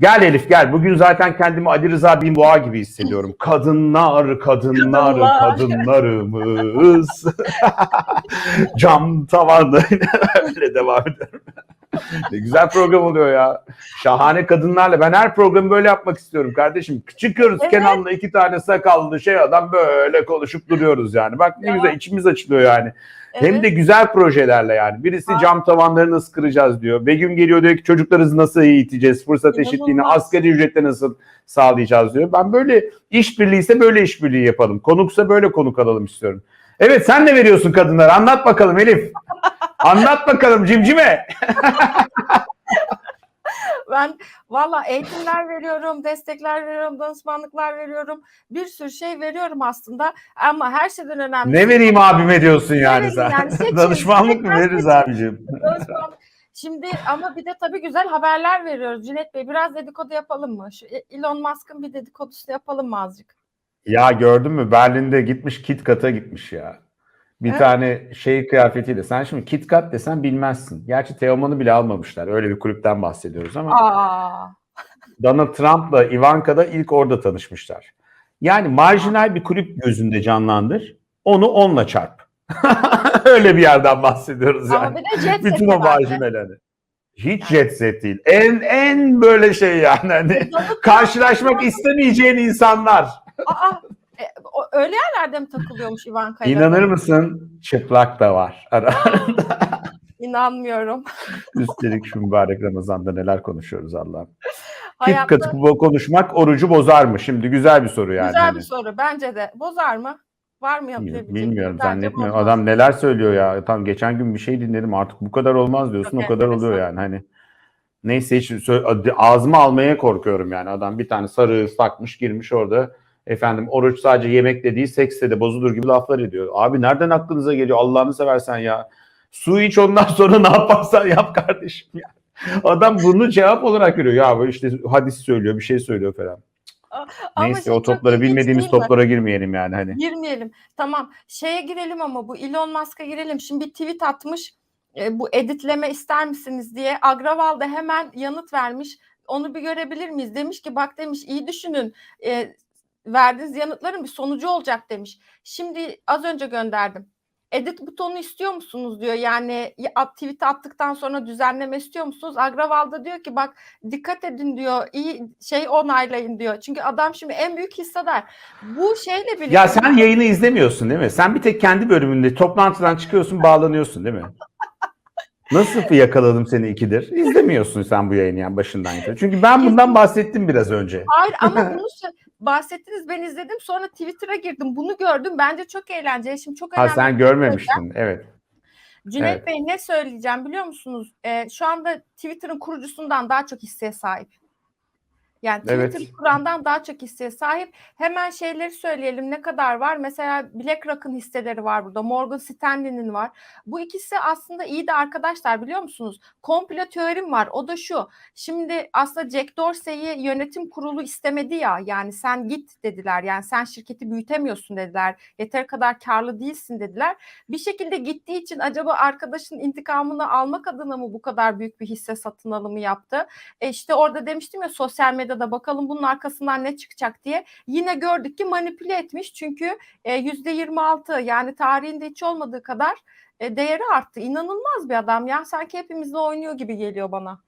Gel Elif gel. Bugün zaten kendimi Ali Rıza Binboğa gibi hissediyorum. Kadınlar, kadınlar, Kadınlar. kadınlarımız. Cam tavanlı. Öyle devam ediyorum. ne güzel program oluyor ya. Şahane kadınlarla. Ben her programı böyle yapmak istiyorum kardeşim. Çıkıyoruz Evet. Kenan'la iki tane sakallı şey adam böyle konuşup duruyoruz yani. Bak ne Ya. güzel içimiz açılıyor yani. Hem Evet. de güzel projelerle yani. Birisi Aa. cam tavanları nasıl kıracağız diyor. Begüm geliyor diyor ki çocuklarınızı nasıl eğiteceğiz? Fırsat İnanılmaz. eşitliğini asgari ücretle nasıl sağlayacağız diyor. Ben böyle işbirliği ise böyle işbirliği yapalım. Konuksa böyle konuk alalım istiyorum. Evet sen ne veriyorsun kadınlara? Anlat bakalım Elif. Anlat bakalım cimcime. Ben valla eğitimler veriyorum, destekler veriyorum, danışmanlıklar veriyorum. Bir sürü şey veriyorum aslında. Ama her şeyden önemli. Ne vereyim abime diyorsun yani sen. yani? Seçin. Danışmanlık mı veririz seçin. abicim? Danışmanlık. Şimdi ama bir de tabii güzel haberler veriyoruz Cüneyt Bey. Biraz dedikodu yapalım mı? Şu Elon Musk'ın bir dedikodusunu yapalım mı azıcık? Ya gördün mü Berlin'de gitmiş KitKat'a gitmiş ya. Bir Evet. tane şey kıyafetiyle. Sen şimdi KitKat desen bilmezsin. Gerçi Teoman'ı bile almamışlar. Öyle bir kulüpten bahsediyoruz ama Aa. Donald Trump'la Ivanka da ilk orada tanışmışlar. Yani marjinal bir kulüp gözünde canlandır. Onu onunla çarp. Öyle bir yerden bahsediyoruz Ama yani. bir de jet Bütün o var. marjinal hani. Hiç jet set değil. En en böyle şey yani hani karşılaşmak istemeyeceğin insanlar. Aa, öyle yerlerde mi takılıyormuş Ivanka'yla? İnanır mısın? Çıplak da var. Ara. İnanmıyorum. Üstelik şu mübarek Ramazan'da neler konuşuyoruz Allah'ım. Hayatta KitKat'ı bu- konuşmak orucu bozar mı? Şimdi güzel bir soru yani. güzel hani. bir soru. Bence de. Bozar mı? Var mı yapabilecek? Bilmiyorum Bence zannetmiyorum. bozmaz. Adam neler söylüyor ya. Tam geçen gün bir şey dinledim artık bu kadar olmaz diyorsun Çok o kadar oluyor yani hani. Neyse hiç ağzıma almaya korkuyorum yani. Adam bir tane sarığı takmış girmiş orada. Efendim oruç sadece yemekle değil seksle de bozulur gibi laflar ediyor. Abi nereden aklınıza geliyor Allah'ını seversen ya. Su iç ondan sonra ne yaparsan yap kardeşim ya. Adam bunu cevap olarak veriyor. Ya böyle işte hadis söylüyor bir şey söylüyor falan. Ama Neyse şey o toplara bilmediğimiz toplara girmeyelim yani hani. Girmeyelim. Tamam. Şeye girelim ama bu Elon Musk'a girelim. Şimdi bir tweet atmış. E, bu editleme ister misiniz diye. Agraval da hemen yanıt vermiş. Onu bir görebilir miyiz? Demiş ki bak demiş iyi düşünün. E, verdiğiniz yanıtların bir sonucu olacak demiş. Şimdi az önce gönderdim. Edit butonu istiyor musunuz diyor. Yani tweet attıktan sonra düzenleme istiyor musunuz? Agraval da diyor ki bak dikkat edin diyor. iyi şey onaylayın diyor. Çünkü adam şimdi en büyük hissedar. Bu şeyle birlikte Ya sen yayını izlemiyorsun değil mi? Sen bir tek kendi bölümünde toplantıdan çıkıyorsun bağlanıyorsun değil mi? Nasıl yakaladım seni ikidir? İzlemiyorsun sen bu yayını yani başından itibaren. Çünkü ben bundan bahsettim biraz önce. Hayır ama bunu bahsettiniz ben izledim sonra Twitter'a girdim bunu gördüm bence çok eğlenceli şimdi çok Ha önemli. sen görmemiştin. Evet. Cüneyt evet. Bey ne söyleyeceğim biliyor musunuz? Ee, şu anda Twitter'ın kurucusundan daha çok hisseye sahip. Yani Evet. Twitter kurandan daha çok hisseye sahip. Hemen şeyleri söyleyelim ne kadar var? Mesela BlackRock'ın hisseleri var burada. Morgan Stanley'nin var. Bu ikisi aslında iyi de arkadaşlar biliyor musunuz? Komplo teorim var. O da şu. Şimdi aslında Jack Dorsey'i yönetim kurulu istemedi ya. Yani sen git dediler. Yani sen şirketi büyütemiyorsun dediler. Yeter kadar karlı değilsin dediler. Bir şekilde gittiği için acaba arkadaşın intikamını almak adına mı bu kadar büyük bir hisse satın alımı yaptı? E işte orada demiştim ya sosyal medyada bakalım bunun arkasından ne çıkacak diye. Yine gördük ki manipüle etmiş çünkü e, yüzde 26 yani tarihinde hiç olmadığı kadar e, değeri arttı. İnanılmaz bir adam ya. Sanki hepimizle oynuyor gibi geliyor bana.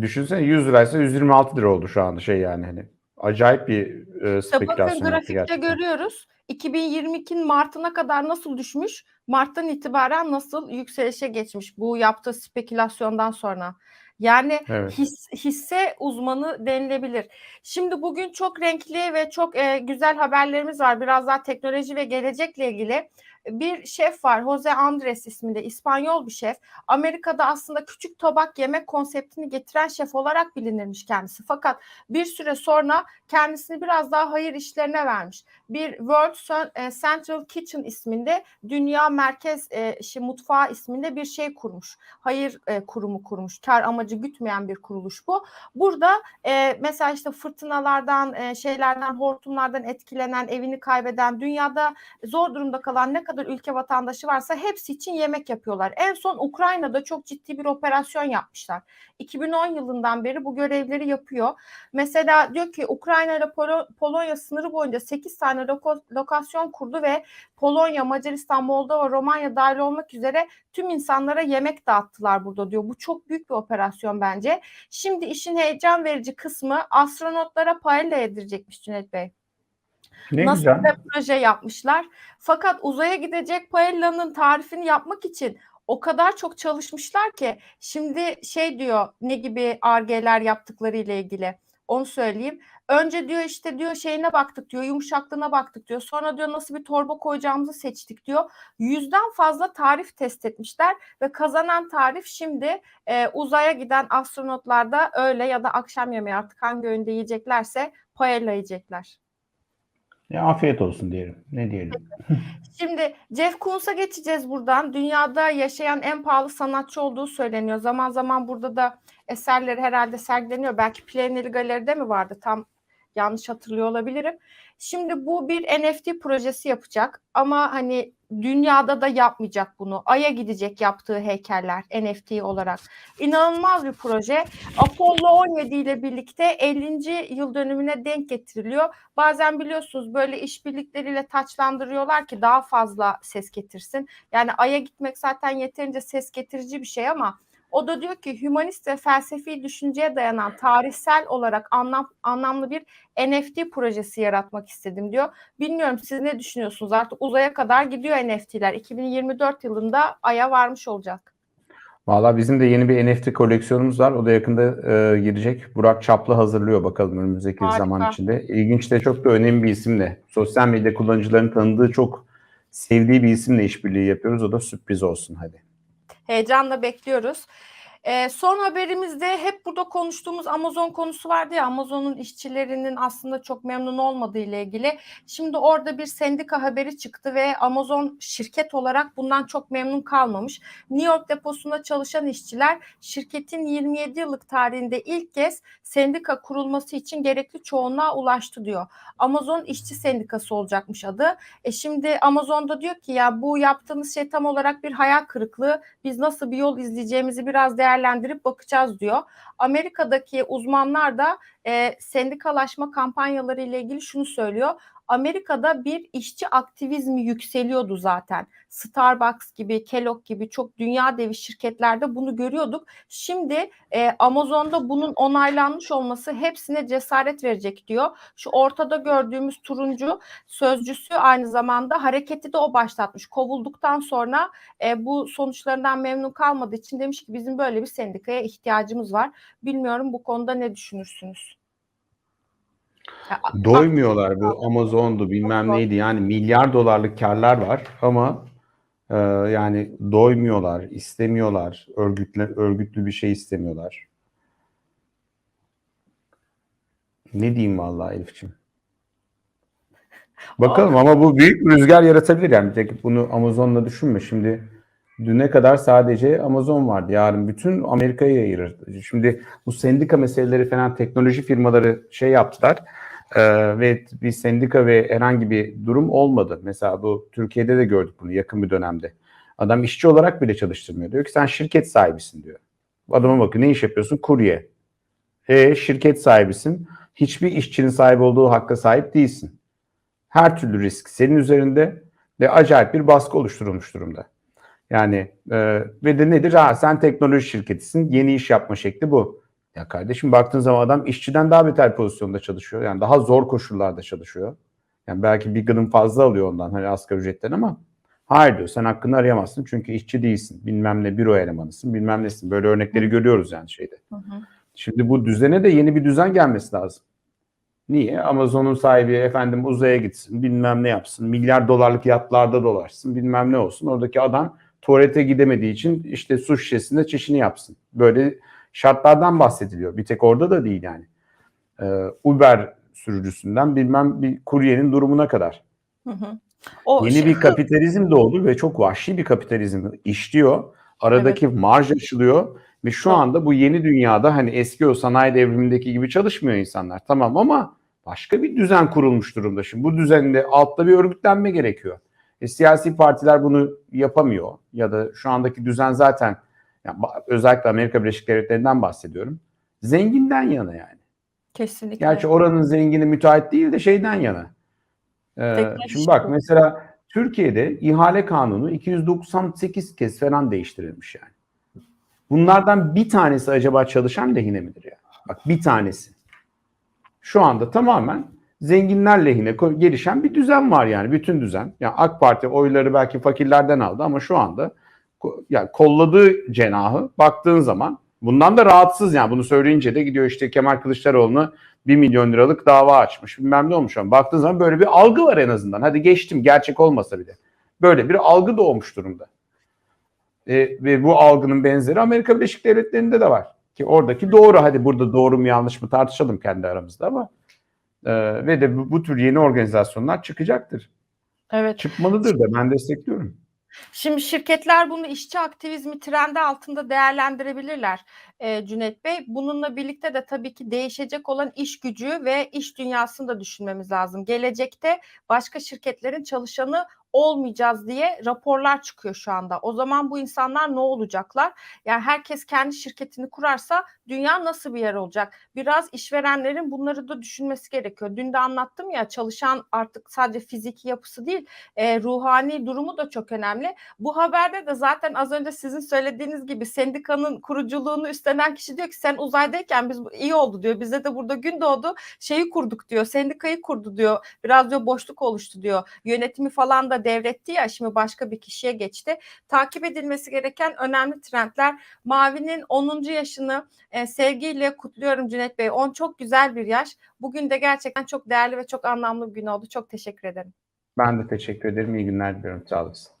Düşünsene 100 liraysa 126 lira oldu şu anda şey yani hani. Acayip bir e, İşte bakın spekülasyon yaptı grafikte gerçekten. görüyoruz. 2022'nin Mart'ına kadar nasıl düşmüş? Mart'tan itibaren nasıl yükselişe geçmiş bu yaptığı spekülasyondan sonra. Yani Evet. his, hisse uzmanı denilebilir. Şimdi bugün çok renkli ve çok e, güzel haberlerimiz var. Biraz daha teknoloji ve gelecekle ilgili. Bir şef var Jose Andres isminde İspanyol bir şef. Amerika'da aslında küçük tabak yemek konseptini getiren şef olarak bilinirmiş kendisi. Fakat bir süre sonra kendisini biraz daha hayır işlerine vermiş. Bir World e, Central Kitchen isminde Dünya Merkez e, şey, Mutfağı isminde bir şey kurmuş. Hayır e, kurumu kurmuş. Kar amacı gütmeyen bir kuruluş bu. Burada e, mesela işte fırtınalardan, e, şeylerden, hortumlardan etkilenen, evini kaybeden, dünyada zor durumda kalan ne kadar kadar ülke vatandaşı varsa hepsi için yemek yapıyorlar. En son Ukrayna'da çok ciddi bir operasyon yapmışlar. 2010 yılından beri bu görevleri yapıyor. Mesela diyor ki Ukrayna ile Polo- Polonya sınırı boyunca 8 tane loko- lokasyon kurdu ve Polonya, Macaristan, Moldova, Romanya dahil olmak üzere tüm insanlara yemek dağıttılar burada diyor. Bu çok büyük bir operasyon bence. Şimdi işin heyecan verici kısmı astronotlara paella yedirecekmiş Cüneyt Bey. Ne Nasıl güzel. bir proje yapmışlar. Fakat uzaya gidecek paellanın tarifini yapmak için o kadar çok çalışmışlar ki şimdi şey diyor ne gibi argeler yaptıkları ile ilgili onu söyleyeyim. Önce diyor işte diyor şeyine baktık diyor yumuşaklığına baktık diyor. Sonra diyor nasıl bir torba koyacağımızı seçtik diyor. Yüzden fazla tarif test etmişler ve kazanan tarif şimdi e, uzaya giden astronotlar da öğle ya da akşam yemeği artık hangi öğünde yiyeceklerse paella yiyecekler. Ya afiyet olsun diyelim. Ne diyelim? Şimdi Jeff Koons'a geçeceğiz buradan. Dünyada yaşayan en pahalı sanatçı olduğu söyleniyor. Zaman zaman burada da eserleri herhalde sergileniyor. Belki Plenary Galeri'de mi vardı? Tam yanlış hatırlıyor olabilirim. Şimdi bu bir NFT projesi yapacak ama hani dünyada da yapmayacak bunu. Ay'a gidecek yaptığı heykeller NFT olarak. İnanılmaz bir proje. Apollo 17 ile birlikte 50. yıl dönümüne denk getiriliyor. Bazen biliyorsunuz böyle işbirlikleriyle taçlandırıyorlar ki daha fazla ses getirsin. Yani Ay'a gitmek zaten yeterince ses getirici bir şey ama o da diyor ki hümanist ve felsefi düşünceye dayanan tarihsel olarak anlam, anlamlı bir NFT projesi yaratmak istedim diyor. Bilmiyorum siz ne düşünüyorsunuz? Artık uzaya kadar gidiyor NFT'ler. 2024 yılında Ay'a varmış olacak. Valla bizim de yeni bir NFT koleksiyonumuz var. O da yakında e, girecek. Burak Çaplı hazırlıyor bakalım önümüzdeki Harika. zaman içinde. İlginç de çok da önemli bir isimle. Sosyal medya kullanıcılarının tanıdığı çok sevdiği bir isimle işbirliği yapıyoruz. O da sürpriz olsun hadi. Heyecanla bekliyoruz. Ee, son haberimizde hep burada konuştuğumuz Amazon konusu vardı ya Amazon'un işçilerinin aslında çok memnun olmadığı ile ilgili. Şimdi orada bir sendika haberi çıktı ve Amazon şirket olarak bundan çok memnun kalmamış. New York deposunda çalışan işçiler şirketin 27 yıllık tarihinde ilk kez sendika kurulması için gerekli çoğunluğa ulaştı diyor. Amazon işçi sendikası olacakmış adı. E şimdi Amazon'da diyor ki ya bu yaptığınız şey tam olarak bir hayal kırıklığı. Biz nasıl bir yol izleyeceğimizi biraz değerlendirip bakacağız diyor. Amerika'daki uzmanlar da e, sendikalaşma kampanyaları ile ilgili şunu söylüyor. Amerika'da bir işçi aktivizmi yükseliyordu zaten. Starbucks gibi, Kellogg gibi çok dünya devi şirketlerde bunu görüyorduk. Şimdi e, Amazon'da bunun onaylanmış olması hepsine cesaret verecek diyor. Şu ortada gördüğümüz turuncu sözcüsü aynı zamanda hareketi de o başlatmış. Kovulduktan sonra e, bu sonuçlarından memnun kalmadığı için demiş ki bizim böyle bir sendikaya ihtiyacımız var. Bilmiyorum bu konuda ne düşünürsünüz? Doymuyorlar bu Amazon'du bilmem neydi yani milyar dolarlık karlar var ama e, yani doymuyorlar, istemiyorlar, örgütlü, örgütlü bir şey istemiyorlar. Ne diyeyim vallahi Elif'ciğim. Bakalım ama bu büyük bir rüzgar yaratabilir yani. Bir tek bunu Amazon'la düşünme. Şimdi düne kadar sadece Amazon vardı. Yarın bütün Amerika'ya yayılır. Şimdi bu sendika meseleleri falan teknoloji firmaları şey yaptılar. Ee, ve bir sendika ve herhangi bir durum olmadı. Mesela bu Türkiye'de de gördük bunu yakın bir dönemde. Adam işçi olarak bile çalıştırmıyor. Diyor ki sen şirket sahibisin diyor. Adama bakıyor ne iş yapıyorsun? Kurye. E şirket sahibisin. Hiçbir işçinin sahip olduğu hakka sahip değilsin. Her türlü risk senin üzerinde ve acayip bir baskı oluşturulmuş durumda. Yani e, ve de nedir? Ha, sen teknoloji şirketisin. Yeni iş yapma şekli bu. Ya kardeşim baktığın zaman adam işçiden daha beter pozisyonda çalışıyor. Yani daha zor koşullarda çalışıyor. Yani belki bir gıdım fazla alıyor ondan hani asgari ücretten ama hayır diyor sen hakkını arayamazsın çünkü işçi değilsin. Bilmem ne büro elemanısın bilmem nesin. Böyle örnekleri görüyoruz yani şeyde. Hı hı. Şimdi bu düzene de yeni bir düzen gelmesi lazım. Niye? Amazon'un sahibi efendim uzaya gitsin, bilmem ne yapsın, milyar dolarlık yatlarda dolaşsın, bilmem ne olsun. Oradaki adam tuvalete gidemediği için işte su şişesinde çişini yapsın. Böyle şartlardan bahsediliyor. Bir tek orada da değil yani. Ee, Uber sürücüsünden bilmem bir kuryenin durumuna kadar. Hı hı. O Yeni şey- bir kapitalizm doğdu ve çok vahşi bir kapitalizm işliyor. Aradaki marj açılıyor ve şu Evet. anda bu yeni dünyada hani eski o sanayi devrimindeki gibi çalışmıyor insanlar. Tamam ama başka bir düzen kurulmuş durumda. Şimdi bu düzende altta bir örgütlenme gerekiyor. E, siyasi partiler bunu yapamıyor ya da şu andaki düzen zaten yani özellikle Amerika Birleşik Devletleri'nden bahsediyorum. Zenginden yana yani. Kesinlikle. Gerçi oranın zengini müteahhit değil de şeyden yana. Ee, Teknoloji şimdi bak bu. mesela Türkiye'de ihale kanunu 298 kez falan değiştirilmiş yani. Bunlardan bir tanesi acaba çalışan lehine midir ya? Bak bir tanesi. Şu anda tamamen zenginler lehine gelişen bir düzen var yani bütün düzen. Yani AK Parti oyları belki fakirlerden aldı ama şu anda yani kolladığı cenahı baktığın zaman bundan da rahatsız yani bunu söyleyince de gidiyor işte Kemal Kılıçdaroğlu'na 1 milyon liralık dava açmış. Bilmem ne olmuş ama baktığın zaman böyle bir algı var en azından. Hadi geçtim gerçek olmasa bile. Böyle bir algı doğmuş durumda. E, ve bu algının benzeri Amerika Birleşik Devletleri'nde de var. Ki oradaki doğru hadi burada doğru mu yanlış mı tartışalım kendi aramızda ama e, ve de bu, bu tür yeni organizasyonlar çıkacaktır. Evet. Çıkmalıdır da ben destekliyorum. Şimdi şirketler bunu işçi aktivizmi trendi altında değerlendirebilirler e, Cüneyt Bey. Bununla birlikte de tabii ki değişecek olan iş gücü ve iş dünyasını da düşünmemiz lazım. Gelecekte başka şirketlerin çalışanı olmayacağız diye raporlar çıkıyor şu anda. O zaman bu insanlar ne olacaklar? Yani herkes kendi şirketini kurarsa dünya nasıl bir yer olacak? Biraz işverenlerin bunları da düşünmesi gerekiyor. Dün de anlattım ya çalışan artık sadece fiziki yapısı değil, e, ruhani durumu da çok önemli. Bu haberde de zaten az önce sizin söylediğiniz gibi sendikanın kuruculuğunu üstlenen kişi diyor ki sen uzaydayken biz iyi oldu diyor. Bize de burada gün doğdu şeyi kurduk diyor. Sendikayı kurdu diyor. Biraz diyor boşluk oluştu diyor. Yönetimi falan da devretti ya şimdi başka bir kişiye geçti. Takip edilmesi gereken önemli trendler. Mavi'nin 10. yaşını e, sevgiyle kutluyorum Cüneyt Bey. 10 çok güzel bir yaş. Bugün de gerçekten çok değerli ve çok anlamlı bir gün oldu. Çok teşekkür ederim. Ben de teşekkür ederim. İyi günler diliyorum. Sağ olasın.